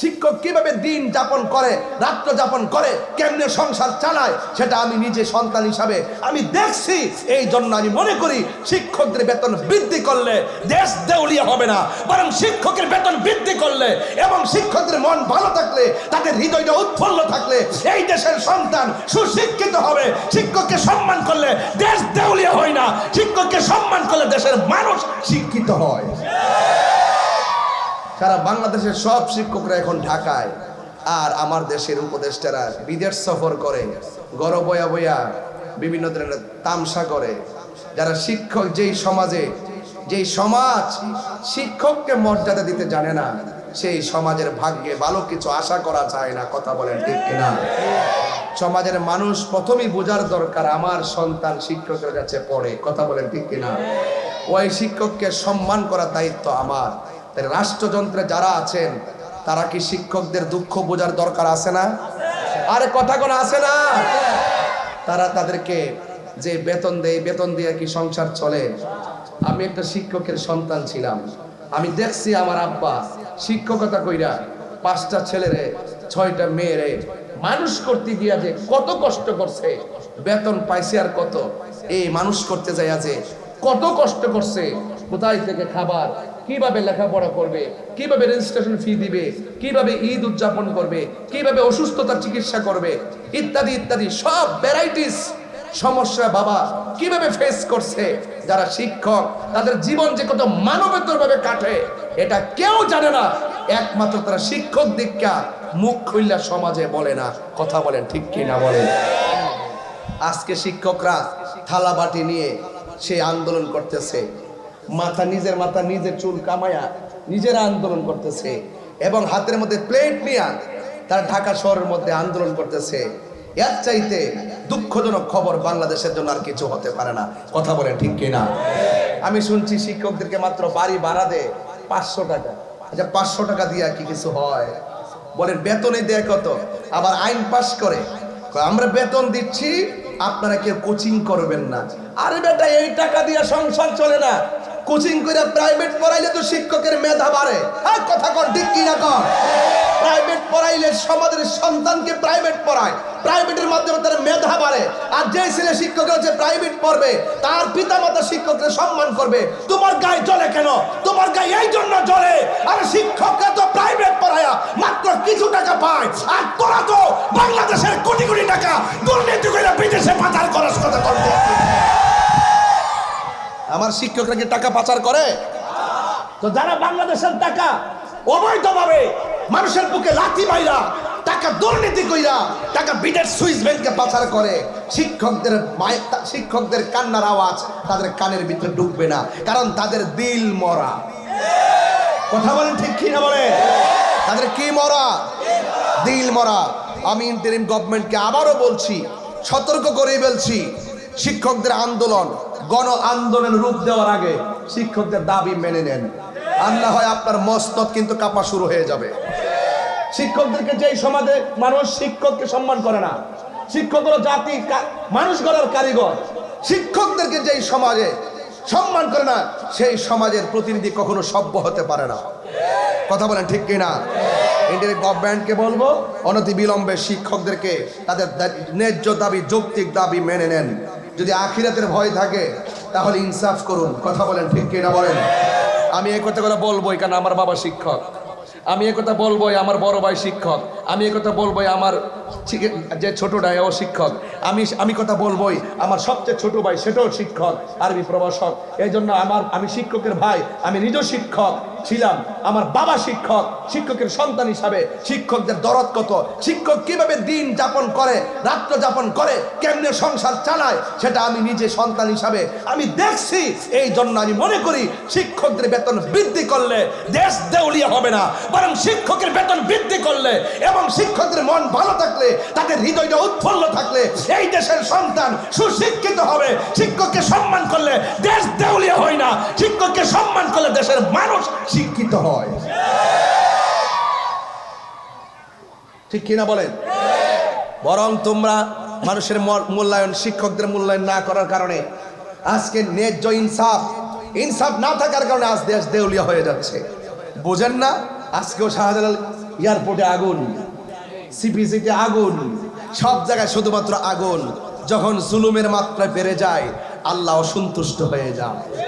শিক্ষক কীভাবে দিন যাপন করে, রাত্র যাপন করে, কেমনে সংসার চালায়, সেটা আমি নিজে সন্তান হিসাবে আমি দেখছি। এই জন্য আমি মনে করি শিক্ষকদের বেতন বৃদ্ধি করলে দেশ দেউলিয়া হবে না, বরং শিক্ষকের বেতন বৃদ্ধি করলে এবং শিক্ষকদের মন ভালো থাকলে, তাদের হৃদয়টা উৎফুল্ল থাকলে, এই দেশের সন্তান সুশিক্ষিত হবে। শিক্ষককে সম্মান করলে দেশ দেউলিয়া হয় না, শিক্ষককে সম্মান করলে দেশের মানুষ শিক্ষিত হয়। সারা বাংলাদেশের সব শিক্ষকরা এখন ঢাকায়। আর আমার দেশের উপদেষ্টারা বিদেশ সফর করে, গড় বয়া বয়া বিভিন্ন ধরনের তামসা করে। যারা শিক্ষক যেই সমাজে, যেই সমাজ শিক্ষককে মর্যাদা দিতে জানে না, সেই সমাজের ভাগ্যে ভালো কিছু আশা করা যায় না, কথা বলেন ঠিক কিনা? সমাজের মানুষ প্রথমেই বোঝার দরকার, আমার সন্তান শিক্ষকের কাছে পড়ে, কথা বলেন ঠিক কিনা? ওই শিক্ষককে সম্মান করার দায়িত্ব আমার। রাষ্ট্রযন্ত্রে যারা আছেন, তারা কি শিক্ষকদের দুঃখ বোঝার দরকার আছে না? আরে কথা কোনো আছে না? তারা তাদেরকে যে বেতন দেয়, বেতন দিয়ে কি সংসার চলে? আমি একটা শিক্ষকের সন্তান ছিলাম। আমি দেখছি আমার আব্বা, শিক্ষকতা কইরা পাঁচটা ছেলেরে, ছয়টা মেয়েরে মানুষ করতে গিয়া যে কত কষ্ট করছে, বেতন পাইছে আর কত? এই মানুষ করতে যায় যে কত কষ্ট করছে, কোথায় থেকে খাবার কীভাবে লেখাপড়া করবে? কীভাবে রেজিস্ট্রেশন ফি দিবে? কীভাবে ঈদ উদযাপন করবে? কীভাবে অসুস্থতার চিকিৎসা করবে? ইত্যাদি ইত্যাদি, সব ভ্যারাইটিস সমস্যা বাবা কীভাবে ফেস করছে? যারা শিক্ষক, তাদের জীবন যে কত মানবেতর ভাবে কাটে, এটা কেউ জানে না। একমাত্র তারা শিক্ষক দীক্ষা, মুখ খুললা সমাজে বলে না। কথা বলেন ঠিক কি না বলেন? আজকে শিক্ষকরা থালা বাটি নিয়ে সে আন্দোলন করতেছে। মাথা নিজের মাথা নিজের চুল কামায়া নিজেরা আন্দোলন করতেছে এবং হাতের মধ্যে প্লেট নিয়ে তারা ঢাকা শহরের মধ্যে আন্দোলন করতেছে। এর চাইতে দুঃখজনক খবর বাংলাদেশের জন্য আর কিছু হতে পারে না। কথা বলে ঠিক কিনা? আমি শুনছি শিক্ষকদেরকে মাত্র বাড়ি ভাড়া দেয় পাঁচশো টাকা। আচ্ছা পাঁচশো টাকা দিয়ে কি কিছু হয়? বলেন, বেতনে দেয় কত? আবার আইন পাশ করে। আমরা বেতন দিচ্ছি, আপনারা কেউ কোচিং করবেন না। আরে বেটা, এই টাকা দিয়ে সংসার চলে না। কোচিং করে প্রাইভেট পড়াইলে তো শিক্ষকের মেধা বাড়ে। হ্যাঁ কথা কর, ঠিক কি না কর? প্রাইভেট পড়াইলে সমাজের সন্তানকে প্রাইভেট পড়ায়। প্রাইভেটের মাধ্যমে তার মেধা বাড়ে। আর যে ছেলে শিক্ষক হচ্ছে প্রাইভেট পড়বে, তার পিতামাতা শিক্ষককে সম্মান করবে। তোমার গায়ে চলে কেন? তোমার গায়ে এই জন্য চলে আর শিক্ষকরা তো প্রাইভেট পড়ায়া, মাত্র কিছু টাকা পায়। আর আমার শিক্ষকরা কি টাকা পাচার করে? তো যারা বাংলাদেশের টাকা অবৈধভাবে মানুষের বুকে লাথি মাইরা, টাকা দুর্নীতি কইরা, টাকা বিদেশ সুইস ব্যাংকে পাচার করে, শিক্ষকদের শিক্ষকদের কান্নার আওয়াজ তাদের কানের ভিতরে ঢুকবে না, কারণ তাদের দিল মরা। কথা বলেন ঠিক কি না বলেন? তাদের কি মরা? দিল মরা। আমি ইন্টারিম গভর্নমেন্টকে আবারও বলছি, সতর্ক করে বলছি শিক্ষকদের আন্দোলন, গণ আন্দোলন রূপ দেওয়ার আগে শিক্ষকদের দাবি মেনে নেন। আর না হয় আপনার মস্তক কিন্তু কাপা শুরু হয়ে যাবে। শিক্ষকদেরকে যেই সমাজে মানুষ শিক্ষককে সম্মান করে না, শিক্ষক হলো জাতি মানুষ গড়ার কারিগর। শিক্ষকদেরকে যেই সমাজে সম্মান করে না, সেই সমাজের প্রতিনিধি কখনো সভ্য হতে পারে না। কথা বলেন ঠিক কিনা ইন্ডিয়ান গভর্নমেন্টকে বলব অনতি বিলম্বে শিক্ষকদেরকে তাদের ন্যায্য দাবি, যৌক্তিক দাবি মেনে নেন। যদি আখিরাতের ভয় থাকে, তাহলে ইনসাফ করুন। কথা বলেন ঠিক কিনা বলেন? আমি এই কথাগুলো বলবোই কারণ আমার বাবা শিক্ষক। আমি এ কথা বলবোই আমার বড় ভাই শিক্ষক। আমি এ কথা বলবোই আমার যে ছোটটা ও শিক্ষক। আমি আমি কথা বলবোই। আমার সবচেয়ে ছোট ভাই, সেটাও শিক্ষক, আরবি প্রভাষক। এই জন্য আমার, আমি শিক্ষকের ভাই, আমি নিজেও শিক্ষক ছিলাম। আমার বাবা শিক্ষক, শিক্ষকের সন্তান হিসাবে। শিক্ষকদের দরদ কত? শিক্ষক কীভাবে দিন যাপন করে, রাত্র যাপন করে, কেমনে সংসার চালায়, সেটা আমি নিজে সন্তান হিসাবে। আমি দেখছি, এই জন্য আমি মনে করি, শিক্ষকদের বেতন বৃদ্ধি করলে দেশ দেউলিয়া হবে না। বরং শিক্ষকের বেতন বৃদ্ধি করলে এবং শিক্ষকদের মন ভালো থাকলে তাদের হৃদয়টা উৎফুল্ল থাকলে, এই দেশের সন্তান সুশিক্ষিত হবে। শিক্ষককে সম্মান করলে দেশ দেউলিয়া হয় না। শিক্ষককে সম্মান করলে দেশের মানুষ শিক্ষিত হয়। ঠিক কিনা বলেন? বরং তোমরা মানুষের মূল্যায়ন, শিক্ষকদের মূল্যায়ন না করার কারণে আজকে ন্যায্য ইনসাফ ইনসাফ না থাকার কারণে আজ দেশ দেউলিয়া হয়ে যাচ্ছে। বোঝেন না? আজকেও শাহজালাল এয়ারপোর্টে আগুন। সিপিসিতে আগুন। সব জায়গায় শুধুমাত্র আগুন। যখন জুলুমের মাত্রা বেড়ে যায়, আল্লাহ অসন্তুষ্ট হয়ে যায়।